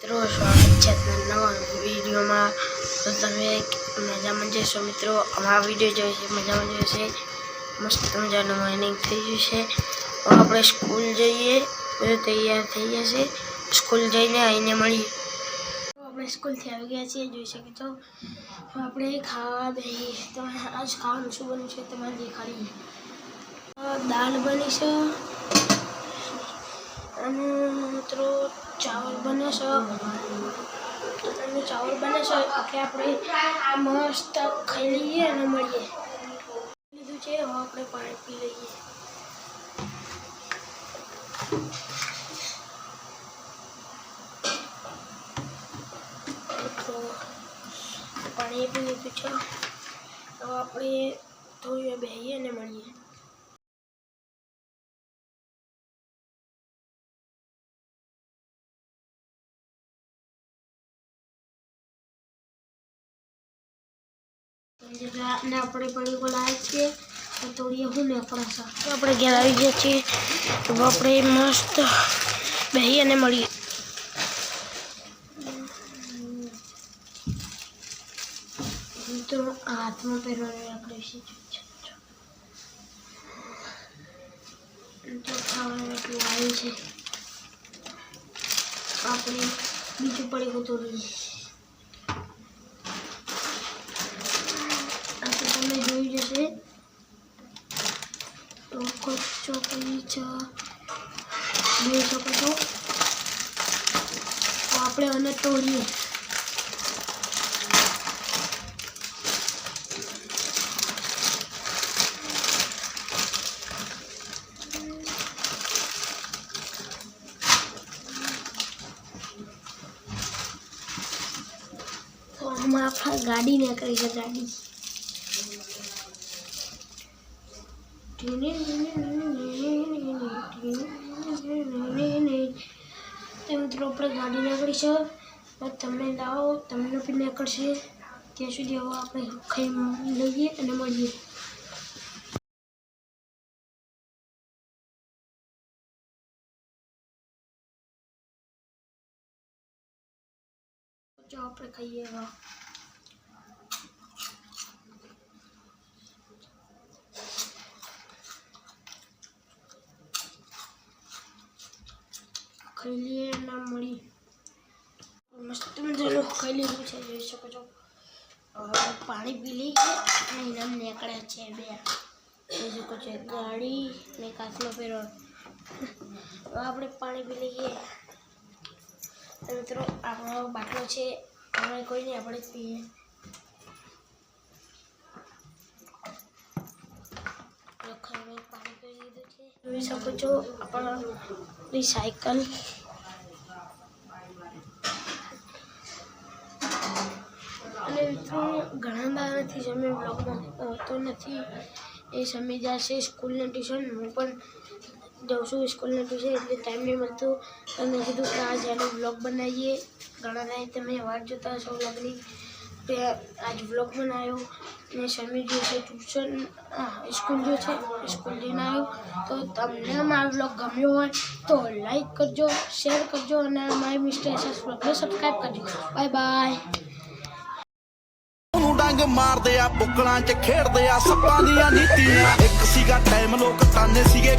મિત્રો, સ્વાગત છે નવા વિડીયોમાં. તો તમે મજામાં જશો મિત્રો? અમારા વીડિયો જોયો છે, મજામાં જોઈશે મસ્ત મજાનું માઇનિંગ થઈ ગયું છે. હવે આપણે સ્કૂલ જઈએ. બધું તૈયાર થઈ જશે સ્કૂલ જઈને આવીને મળીએ. આપણે સ્કૂલથી આવી ગયા છીએ, જોઈ શકો તો. આપણે ખાવા દઈએ. તો આજ ખાવાનું શું બન્યું છે, તમારે દેખાડીએ દાળ બની છે. અને મિત્રો ચાવલ બને છે. ચાવલ બને છે એટલે આપણે મસ્ત ખાઈ લઈએ અને મળીએ. લીધું છે, હવે આપણે પાણી પી લઈએ. તો પાણી પી લીધું છે. હવે આપણે થોડી વાર બેસીએ અને મળીએ. ને આપણે પડી બોલાવે છીએ. તો થોડી હું ને આપણા આપણે ઘેર આવી ગયા છીએ. તો આપણે મસ્ત બેહી અને મળીએ. તો હાથમાં પહેરવાનું આપણે તો ખાવાનું એટલું આવ્યું છે. આપણે બીજું પડી તોડીએ આ તો તમે જોઈ જશે તો કચ્ચો કરી છે જોઈ શકો છો આપણે આને તોડીએ. ગાડી નીકળી છે ગાડી. મિત્રો, આપણે ગાડી નીકળી છે. તમને લાવો તમને પણ નીકળશે. ત્યાં સુધી હવે આપણે ખાઈ લઈએ અને મળીએ. આપણે ખાઈએ હવે. ખાઈ લઈએ ના મળી. મસ્ત મજાનું ખાઈ લીધું છે જોઈ શકો છો. પાણી પી લઈએ અને ઇનામ નીકળ્યા છે બે. જોઈ શકો છો ગાડી ને કાચનો પહેરો હવે આપણે પાણી પી લઈએ. તો મિત્રો આપણો બાટલો છે. આપણે કોઈ નહીં આપણે જ પીએ લખાઈને પાણી પી લીધું છે જોઈ શકો છો આપણા સાયકલ અને મિત્રો, ઘણા દાડાથી અમે બ્લોગમાં હોતો નથી, એ સમય જશે સ્કૂલને ટ્યુશન હું પણ જાઉં છું સ્કૂલને ટ્યુશન એટલે ટાઈમ નહીં મળતો. અને કીધું કે આજ એનો બ્લોગ બનાવીએ, ઘણા ટાઈમ તમે વાટ જોતા હશો બ્લોગની આજ બ્લોગ બનાવ્યો. અને સમી જે છે ટ્યુશન સ્કૂલ જો છે સ્કૂલ જઈને આવ્યો તો તમને મારો બ્લોગ ગમ્યો હોય તો લાઈક કરજો શેર કરજો અને મારી મિસ્ટર એસએસ બ્લોગને સબસ્ક્રાઈબ કરજો બાય બાય ਨੂੰ ਡੰਗ ਮਾਰਦੇ ਆ ਬੁੱਕਲਾਂ 'ਚ ਖੇਡਦੇ ਆ ਸੱਪਾਂ ਦੀਆਂ ਨੀਤੀਆਂ ਇੱਕ ਸੀਗਾ ਟਾਈਮ ਲੋਕ ਤਾਨੇ ਸੀਗੇ